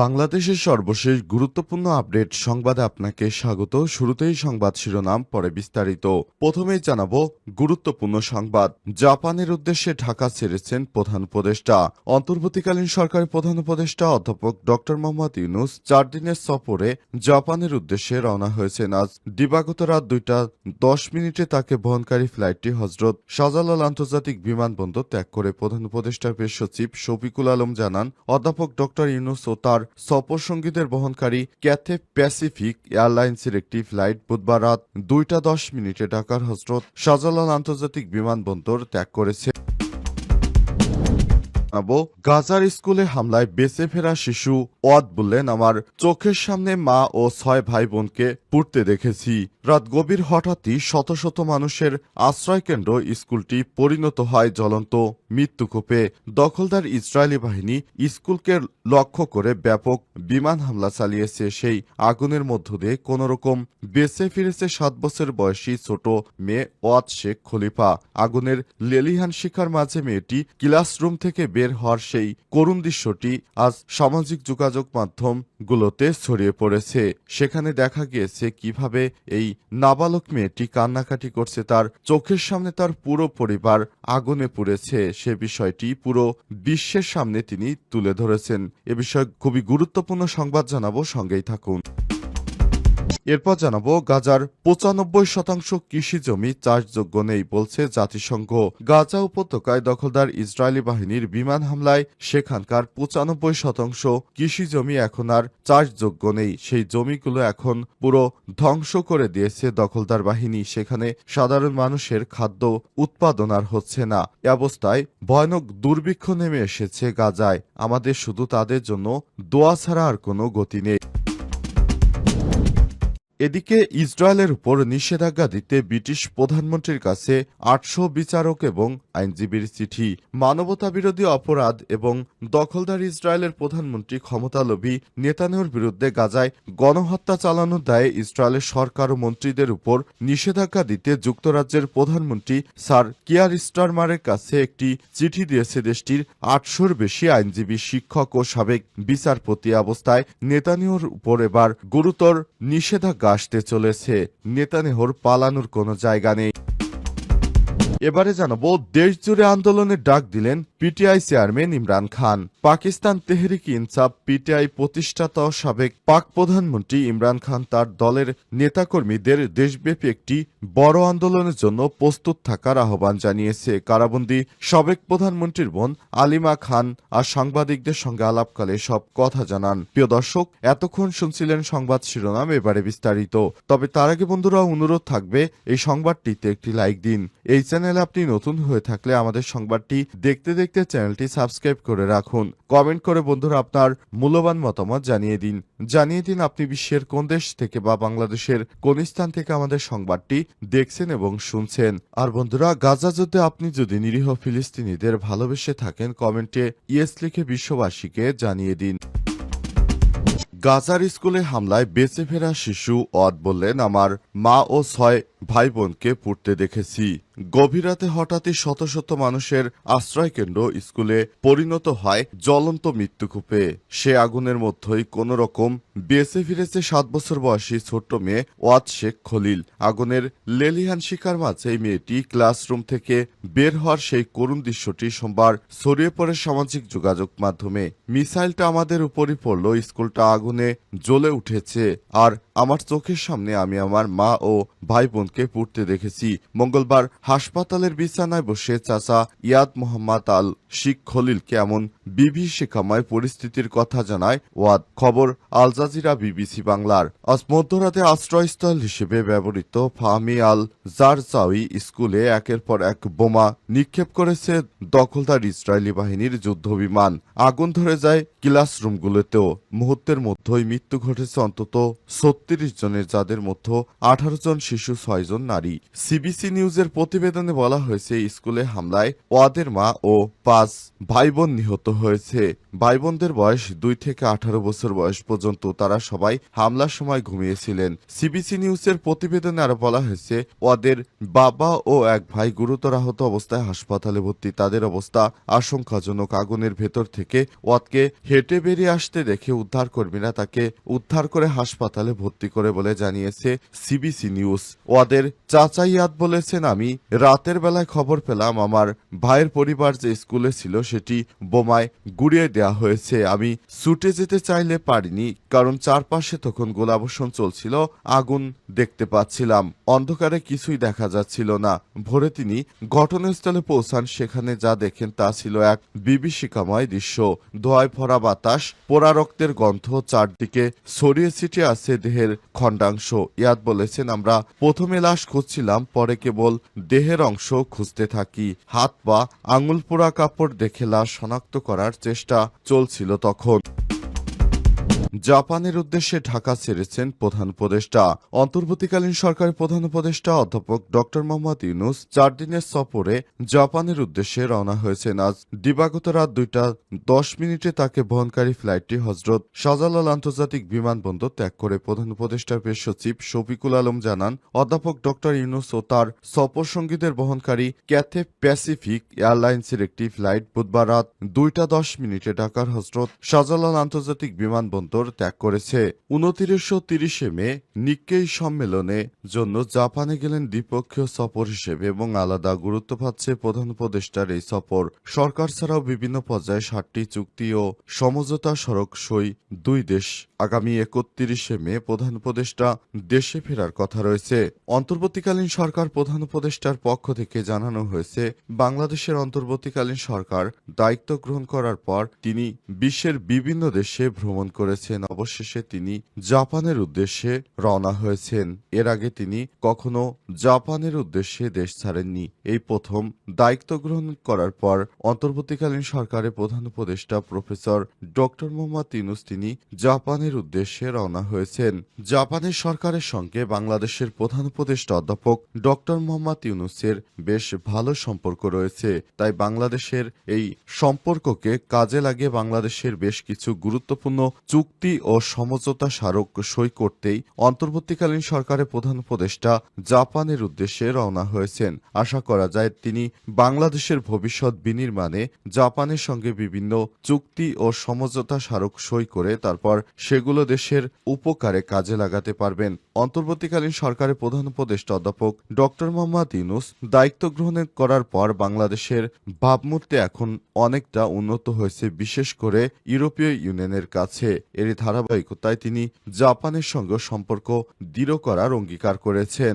বাংলাদেশের সর্বশেষ গুরুত্বপূর্ণ আপডেট সংবাদে আপনাকে স্বাগত। শুরুতেই সংবাদ শিরোনাম, পরে বিস্তারিত। প্রথমেই জানাব গুরুত্বপূর্ণ সংবাদ। জাপানের উদ্দেশ্যে ঢাকা ছেড়েছেন প্রধান উপদেষ্টা। অন্তর্বর্তীকালীন সরকারের প্রধান উপদেষ্টা অধ্যাপক ড মোহাম্মদ ইউনুস চার দিনের সফরে জাপানের উদ্দেশ্যে রওনা হয়েছেন। আজ দিবাগত রাত দুইটা দশ মিনিটে তাকে বহনকারী ফ্লাইটটি হজরত শাহজালাল আন্তর্জাতিক বিমানবন্দর ত্যাগ করে প্রধান উপদেষ্টার পেশ সচিব শফিকুল আলম জানান, অধ্যাপক ড ইউনুস ও তার সফরসঙ্গীদের বহনকারী ক্যাথে প্যাসিফিক এয়ারলাইন্সের একটি ফ্লাইট বুধবার রাত দুইটা দশ মিনিটে ঢাকার হজরত শাহজালাল আন্তর্জাতিক বিমানবন্দর ত্যাগ করেছে। জানাব, গাজার স্কুলে হামলায় বেঁচে ফেরা শিশু ওয়াদ বললেন, আমার চোখের সামনে মা ও ছয় ভাই বোনকে পুড়তে দেখেছি। রাত গভীর হঠাৎই শত শত মানুষের আশ্রয়কেন্দ্র স্কুলটি পরিণত হয় জ্বলন্ত মৃত্যুকূপে দখলদার ইসরায়েলি বাহিনী স্কুলকে লক্ষ্য করে ব্যাপক বিমান হামলা চালিয়েছে। সেই আগুনের মধ্য দিয়ে কোনোরকম বেঁচে ফিরেছে সাত বছর বয়সী ছোট মেয়ে ওয়াদ শেখ খলিফা। আগুনের লেলিহান শিখার মাঝে মেয়েটি ক্লাসরুম থেকে বের হওয়ার সেই করুণ দৃশ্যটি আজ সামাজিক যোগাযোগ মাধ্যমগুলোতে ছড়িয়ে পড়েছে। সেখানে দেখা গিয়েছে কীভাবে এই নাবালক মেয়েটি কান্নাকাটি করছে, তার চোখের সামনে তার পুরো পরিবার আগুনে পুড়েছে, সে বিষয়টি পুরো বিশ্বের সামনে তিনি তুলে ধরেছেন। এ বিষয়ে খুবই গুরুত্বপূর্ণ সংবাদ জানাব, সঙ্গেই থাকুন। এরপর জানাব, গাজার পঁচানব্বই শতাংশ কৃষি জমি চাষযোগ্য নেই বলছে জাতিসংঘ। গাজা উপত্যকায় দখলদার ইসরায়েলি বাহিনীর বিমান হামলায় সেখানকার পঁচানব্বই শতাংশ কৃষি জমি এখন আর চাষযোগ্য নেই। সেই জমিগুলো এখন পুরো ধ্বংস করে দিয়েছে দখলদার বাহিনী। সেখানে সাধারণ মানুষের খাদ্য উৎপাদন আর হচ্ছে না। এ অবস্থায় ভয়ানক দুর্ভিক্ষ নেমে এসেছে গাজায়। আমাদের শুধু তাদের জন্য দোয়া ছাড়া আর কোনো গতি নেই। এদিকে ইসরায়েলের উপর নিষেধাজ্ঞা দিতে ব্রিটিশ প্রধানমন্ত্রীর কাছে আটশো বিচারক এবং আইনজীবীর চিঠি মানবতা বিরোধী অপরাধ এবং দখলদার ইসরায়েলের প্রধানমন্ত্রী ক্ষমতালোভী নেতানিয়াহুর বিরুদ্ধে গাজায় গণহত্যা চালানোর দায়ে ইসরায়েলের সরকার ও মন্ত্রীদের উপর নিষেধাজ্ঞা দিতে যুক্তরাজ্যের প্রধানমন্ত্রী স্যার কিয়ার স্টারমারের কাছে একটি চিঠি দিয়েছে দেশটির আটশোর বেশি আইনজীবী শিক্ষক ও সাবেক বিচারপতি অবস্থায় নেতানিয়াহুর উপর এবার গুরুতর নিষেধাজ্ঞা আসতে চলেছে। নেতানেহর পালানোর কোনো জায়গা নেই। এবারে জানাব দেশ জুড়ে আন্দোলনের ডাক দিলেন PTI chairman Imran Khan. Pakistan Tehreek Insaf PTI প্রতিষ্ঠাতা সাবেক পাক প্রধানমন্ত্রী ইমরান খান তার দলের নেতাকর্মীদের দেশব্যাপী একটি বড় আন্দোলনের জন্য প্রস্তুত থাকার আহ্বান জানিয়েছে। কারাবন্দী সাবেক প্রধানমন্ত্রীর বোন আলিমা খান আর সাংবাদিকদের সঙ্গে আলাপকালে সব কথা জানান। প্রিয় দর্শক, এতক্ষণ শুনছিলেন সংবাদ শিরোনাম, এবারে বিস্তারিত। তবে তার আগে বন্ধুরা, অনুরোধ থাকবে এই সংবাদটিতে একটি লাইক দিন। এই চ্যানেলে আপনি নতুন হয়ে থাকলে আমাদের সংবাদটি দেখতে দেখতে চ্যানেলটি সাবস্ক্রাইব করে রাখুন। কমেন্ট করে বন্ধুরা আপনার মূল্যবান মতামত জানিয়ে দিন। জানিয়ে দিন আপনি বিশ্বের কোন দেশ থেকে বা বাংলাদেশের কোন স্থান থেকে আমাদের সংবাদটি দেখছেন এবং শুনছেন। আর বন্ধুরা, গাজা যুদ্ধে আপনি যদি নিরীহ ফিলিস্তিনিদের ভালোবেসে থাকেন, কমেন্টে ইয়েস লিখে বিশ্ববাসীকে জানিয়ে দিন। গাজার স্কুলে হামলায় বেঁচে ফেরা শিশু অদ বললেন, আমার মা ও ছয় ভাই বোনকে পড়তে দেখেছি। গভীর রাতে হঠাৎই শত শত মানুষের আশ্রয়কেন্দ্র স্কুলে পরিণত হয় জ্বলন্ত মৃত্যুকূপে। সে আগুনের মধ্যেই কোন রকম বেঁচে ফিরেছে সাত বছর বয়সী ছোট্ট মেয়ে ওয়াদ শেখ খলিল। আগুনের লেলিহান শিকার মাঝে এই মেয়েটি ক্লাসরুম থেকে বের হওয়ার সেই করুণ দৃশ্যটি সোমবার ছড়িয়ে পড়ে সামাজিক যোগাযোগ মাধ্যমে। মিসাইলটা আমাদের উপরই পড়ল, স্কুলটা আগুনে জ্বলে উঠেছে। আর আমার চোখের সামনে আমি আমার মা ও ভাই বোনকে পুড়তে দেখেছি। মঙ্গলবার হাসপাতালের বিছানায় বসে চাচা ইয়াদ মোহাম্মদ আল শিখ খলিলকে এমন বিভীষিকাময় পরিস্থিতির কথা জানায় ওয়াদ। খবর, আল জাজিরা, বিবিসি বাংলার। আজ মধ্যরাতে আশ্রয়স্থল হিসেবে ব্যবহৃত ফাহমি আল জারজাউই স্কুলে একের পর এক বোমা নিক্ষেপ করেছে দখলদার ইসরায়েলি বাহিনীর যুদ্ধ বিমান। আগুন ধরে যায় ক্লাসরুমগুলোতেও। মুহূর্তের মধ্যেই মৃত্যু ঘটেছে অন্তত ছত্রিশ জনের, যাদের মধ্যে আঠারো জন শিশু, ছয় ছয়জন নারী। সিবিসি নিউজের প্রতিবেদনে বলা হয়েছে, স্কুলে হামলায় ওয়াদের মা ও পাঁচ ভাই বোন নিহত হয়েছে। ভাই বোনদের বয়স দুই থেকে আঠারো বছর বয়স পর্যন্ত। তারা সবাই হামলার সময় ঘুমিয়েছিলেন। সিবিসি নিউজের প্রতিবেদনে আরও বলা হয়েছে ওদের বাবা ও এক ভাই গুরুতর আহত অবস্থায় হাসপাতালে ভর্তি। তাদের অবস্থা আশঙ্কাজনক। আগুনের ভেতর থেকে ওয়াদকে হেঁটে বেরিয়ে আসতে দেখে উদ্ধার কর্মীরা তাকে উদ্ধার করে হাসপাতালে ভর্তি করে বলে জানিয়েছে সিবিসি নিউজ ওয়াদের চাচা ইয়াদ বলেছেন, আমি রাতের বেলায় খবর পেলাম, আমার ভাইয়ের পরিবার যে স্কুলে ছিল সেটি বোমায় গুড়িয়ে দেওয়া হয়েছে। আমি ছুটে যেতে চাইলে পারিনি, কারণ চারপাশে তখন গোলাবর্ষণ চলছিল, আগুন দেখতে পাচ্ছিলাম। অন্ধকারে কিছুই দেখা যাচ্ছিল না। ভোরে তিনি ঘটনাস্থলে পৌঁছান, সেখানে যা দেখেন তা ছিল এক বিভীষিকাময় দৃশ্য। ধোয়ায় ভরা বাতাস, পোড়া রক্তের গন্ধ, চারদিকে ছড়িয়ে ছিটিয়ে আছে দেহের খণ্ডাংশ। ইয়াদ বলেছেন, আমরা প্রথমে লাশ খুঁজছিলাম, পরে কেবল দেহের অংশ খুঁজতে থাকি। হাত বা আঙুল পোড়া কাপড় দেখে লাশ শনাক্ত করার চেষ্টা চলছিল তখন। জাপানের উদ্দেশ্যে ঢাকা ছেড়েছেন প্রধান উপদেষ্টা। অন্তর্বর্তীকালীন সরকারের প্রধান উপদেষ্টা অধ্যাপক ডক্টর মোহাম্মদ ইউনুস চার দিনের সফরে জাপানের উদ্দেশ্যে রওনা হয়েছেন। আজ দিবাগত রাত দুইটা দশ মিনিটে তাকে বহনকারী ফ্লাইটটি হজরত শাহজালাল আন্তর্জাতিক বিমানবন্দর ত্যাগ করে প্রধান উপদেষ্টার পেশ সচিব শফিকুল আলম জানান, অধ্যাপক ডক্টর ইউনুস ও তার সফর সঙ্গীদের বহনকারী ক্যাথে প্যাসিফিক এয়ারলাইন্সের একটি ফ্লাইট বুধবার রাত দুইটা দশ মিনিটে ঢাকার হজরত শাহজালাল আন্তর্জাতিক বিমানবন্দর ত্যাগ করেছে। উনত্রিশশো তিরিশে মে নিক্কেই সম্মেলনে জন্য জাপানে গেলেন দ্বিপক্ষীয় সফর হিসেবে এবং আলাদা গুরুত্ব পাচ্ছে প্রধান উপদেষ্টার এই সফর। সরকার ছাড়াও বিভিন্ন পর্যায়ে ষাটটি চুক্তি ও সমঝোতা সড়ক সই দুই দেশ। আগামী একত্রিশে মে প্রধান উপদেষ্টা দেশে ফেরার কথা রয়েছে। অন্তর্বর্তীকালীন সরকার প্রধান উপদেষ্টার পক্ষ থেকে জানানো হয়েছে, বাংলাদেশের অন্তর্বর্তীকালীন সরকার দায়িত্ব গ্রহণ করার পর তিনি বিশ্বের বিভিন্ন দেশে ভ্রমণ করেছেন। অবশেষে তিনি জাপানের উদ্দেশ্যে রওনা হয়েছেন। এর আগে তিনি কখনো জাপানের উদ্দেশ্যে দেশ ছাড়েননি। এই প্রথম দায়িত্ব গ্রহণ করার পর অন্তর্বর্তীকালীন সরকারের প্রধান উপদেষ্টা প্রফেসর ডক্টর মোহাম্মদ ইউনুস তিনি জাপানের উদ্দেশ্যে রওনা হয়েছেন। জাপানের সরকারের সঙ্গে বাংলাদেশের প্রধান উপদেষ্টা অধ্যাপক ডক্টর মোহাম্মদ ইউনুসের বেশ ভালো সম্পর্ক রয়েছে। তাই বাংলাদেশের এই সম্পর্ককে কাজে লাগিয়ে বাংলাদেশের বেশ কিছু গুরুত্বপূর্ণ চুক্তি ও সমঝোতা স্মারক সই করতেই অন্তর্বর্তীকালীন সরকারের প্রধান উপদেষ্টা জাপানের উদ্দেশ্যে রওনা হয়েছেন। আশা করা যায় তিনি বাংলাদেশের ভবিষ্যৎ বিনির্মাণে জাপানের সঙ্গে বিভিন্ন চুক্তি ও সমঝোতা স্মারক সই করে তারপর সেগুলো দেশের উপকারে কাজে লাগাতে পারবেন। অন্তর্বর্তীকালীন সরকারের প্রধান উপদেষ্টা অধ্যাপক ডক্টর মোহাম্মদ ইউনুস দায়িত্ব গ্রহণ করার পর বাংলাদেশের ভাবমূর্তি এখন অনেকটা উন্নত হয়েছে, বিশেষ করে ইউরোপীয় ইউনিয়নের কাছে। এর ধারাবাহিকতায় তিনি জাপানের সঙ্গে সম্পর্ক দৃঢ় করার অঙ্গীকার করেছেন।